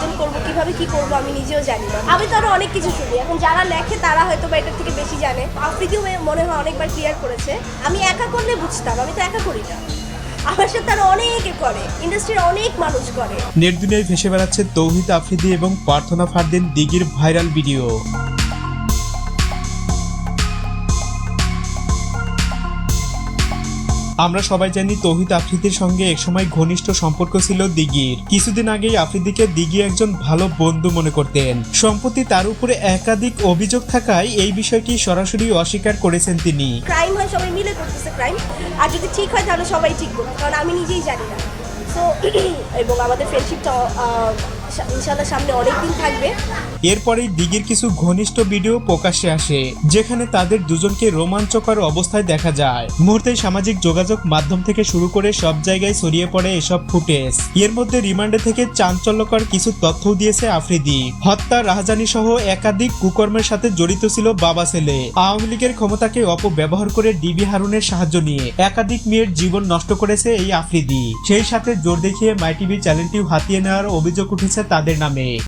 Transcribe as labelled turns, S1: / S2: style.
S1: Handle করব, কীভাবে কি করব আমি নিজেও জানি না। আমি তো আরও অনেক কিছু শুনি। এখন যারা লেখে, তারা হয়তো বা এটার থেকে বেশি জানে। আফ্রিদিও মনে হয় অনেকবার ক্লিয়ার করেছে, আমি একা করলে বুঝতাম, আমি তো একা করি না। আমার সাথে আরও অনেকে করে ইন্ডাস্ট্রির অনেক মানুষ করে।
S2: নেট দুনিয়ায় ভেসে বেড়াচ্ছে তৌহিদ আফ্রিদি এবং প্রার্থনা ফারদিন দিগির ভাইরাল ভিডিও। আমরা সবাই জানি তৌহিদ আফ্রিদির সঙ্গে একসময় ঘনিষ্ঠ সম্পর্ক ছিল দিঘির। কিছুদিন আগেই আফ্রিদিকে দিঘি একজন ভালো বন্ধু মনে করতেন। সম্প্রতি তার উপরে একাধিক অভিযোগ থাকায় এই বিষয়টি সরাসরি অস্বীকার করেছেন তিনি।
S1: ক্রাইম হয়, সবাই মিলে করতেছে ক্রাইম আর যদি ঠিক হয়, তাহলে সবাই ঠিক করবে কারণ আমি নিজেই জানি না। সো এবং আমাদের ফ্রেন্ডশিপটা ইনশাল্লাহ সামনে অনেক দিন থাকবে।
S2: এরপরেই দিঘির কিছু ঘনিষ্ঠ ভিডিও প্রকাশ্যে আসে, যেখানে তাদের দুজনকে রোমাঞ্চকর অবস্থায় দেখা যায়। মুহূর্তে সামাজিক যোগাযোগ মাধ্যম থেকে শুরু করে সব জায়গায় ছড়িয়ে পড়ে এসব ফুটেজ। এর মধ্যে রিমান্ডে থেকে চাঞ্চল্যকর কিছু তথ্য দিয়েছে আফ্রিদি। হত্যা, রাহাজানি সহ একাধিক কুকর্মের সাথে জড়িত ছিল বাবা ছেলে। আওয়ামী লীগের ক্ষমতাকে অপব্যবহার করে ডিবি হারুনের সাহায্য নিয়ে একাধিক মেয়ের জীবন নষ্ট করেছে এই আফ্রিদি। সেই সাথে জোর দেখিয়ে মাই টিভি চ্যানেলটিও হাতিয়ে নেওয়ার অভিযোগ উঠেছে তাদের নামে